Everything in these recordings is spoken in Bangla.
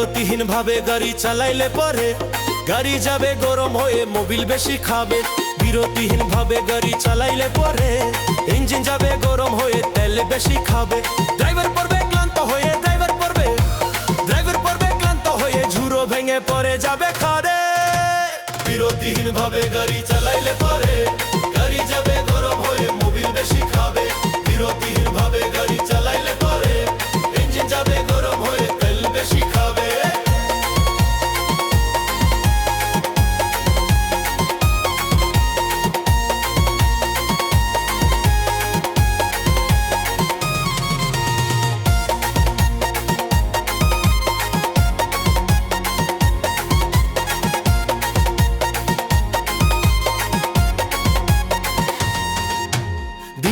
বিরতিহীন ভাবে গাড়ি চালাইলে পরে গাড়ি যাবে গরম হয়ে মোবিল বেশি খাবে। বিরতিহীন ভাবে গাড়ি চালাইলে পরে ইঞ্জিন যাবে গরম হয়ে তেল বেশি খাবে। ড্রাইভার পড়বে ক্লান্ত হয়ে, ড্রাইভার পড়বে। ড্রাইভার পড়বে ক্লান্ত হয়ে ঝুরো ভেঙে পড়ে যাবে খারে বিরতিহীন ভাবে গাড়ি চালাইলে পরে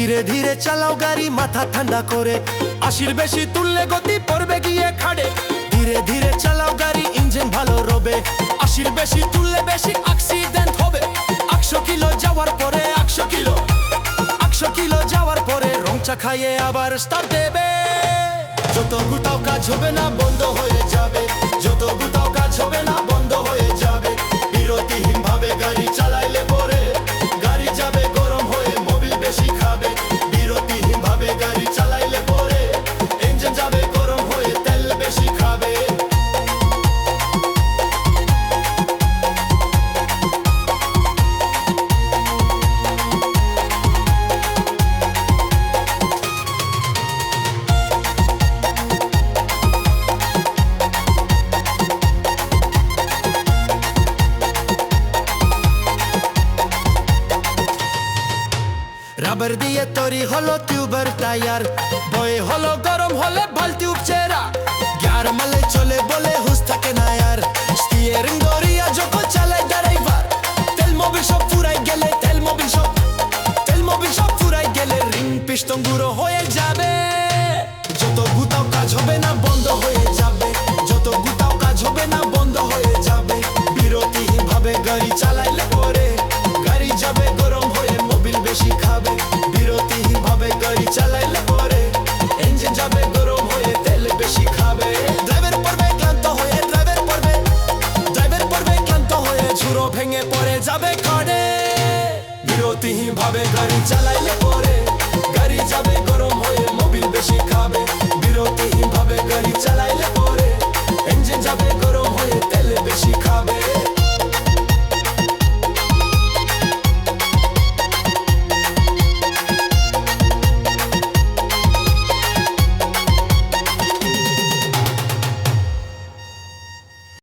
ধীরে ধীরে চালাও গাড়ি, মাথা ঠান্ডা করে। আশির বেশি তুললে গতি পড়বে গিয়ে খাড়ে। ধীরে ধীরে চালাও গাড়ি, ইঞ্জিন ভালো রবে। আশির বেশি তুললে বেশি অ্যাক্সিডেন্ট হবে। একশো কিলো যাওয়ার পরে একশো কিলো। একশো কিলো যাওয়ার পরে রংচা খাইয়ে আবার স্টার্ট দেবে। যত গুতাও কাজ হবে না, বন্ধ হয়ে যাবে। যত গুতাও রাবার দিয়ে তৈরি হলো টিউবার টায়ার। বয়ে হলো গরম, হলে বালতি উপচেরা। গ্যার মালে চলে বলে হুস থাকে না আর। স্টিয়ারিং বিরতিহীন ভাবে গাড়ি চালাইলে পরে গাড়ি যাবে গরম হয়ে মোবিল বেশি খাবে।